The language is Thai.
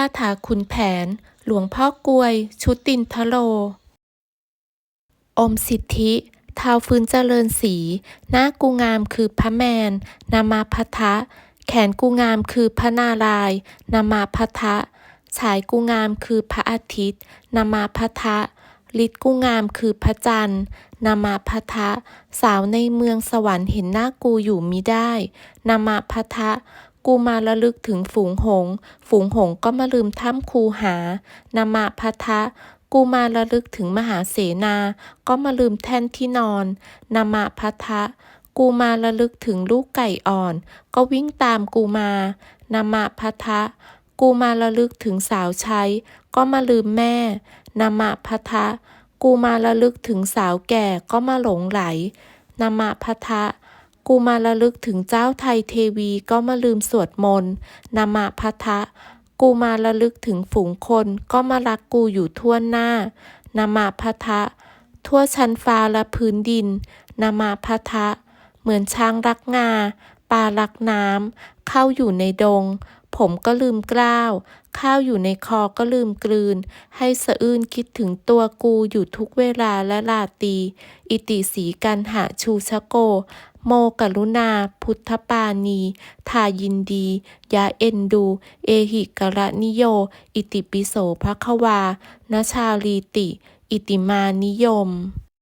าถาขุนแผน หลวงพ่อกลวย ชุตินทโล อมสิทธิท้าวฟื้นเจริญศรีหน้ากูงามคือพระแมน นามาพัทะ แขนกูงามคือพระนารายนามาพัทะ ฉายกูงามคือพระอาทิตย์ นามาพัทะฤทธิ์กูงามคือพระจันทร์ นามาพัทะ สาวในเมืองสวรรค์เห็นหน้ากูอยู่มิได้ นามาพัทะ กูมาระลึกถึงฝูงหงส์ฝูงหงส์ก็มาลืมถ้ำคูหา นามาพัทะกูมาระลึกถึงมหาเสนา ก็มาลืมแท่นที่นอน นามาพัทะกูมาระลึกถึงลูกไก่อ่อน ก็วิ่งตามกูมา นามาพัทะกูมาระลึกถึงสาวใช้ ก็มาลืมแม่ นามาพัทะกูมาระลึกถึงสาวแก่ก็มาหลงไหล นามาพัทะ กูมาระลึกถึงเจ้าไทยเทวีก็มาลืมสวดมนต์นามาพัทะกูมาระลึกถึงฝูงคนก็มารักกูอยู่ทั่วหน้านามาพัทะทั่วชั้นฟ้าและพื้นดินนามาพัทะเหมือนช้างรักงาปลารักน้ำเข้าอยู่ในดง ผมก็ลืมกล้าว ข้าวอยู่ในคอก็ลืมกลืน ให้สะอื้นคิดถึงตัวกูอยู่ทุกเวลาและลาตี อิติสีกันหาชูชะโก โมกรุณา พุทธปานีทายินดียาเอ็นดู เอหิกระนิโย อิติปิโสภควา นชาลีติ อิติมานิยม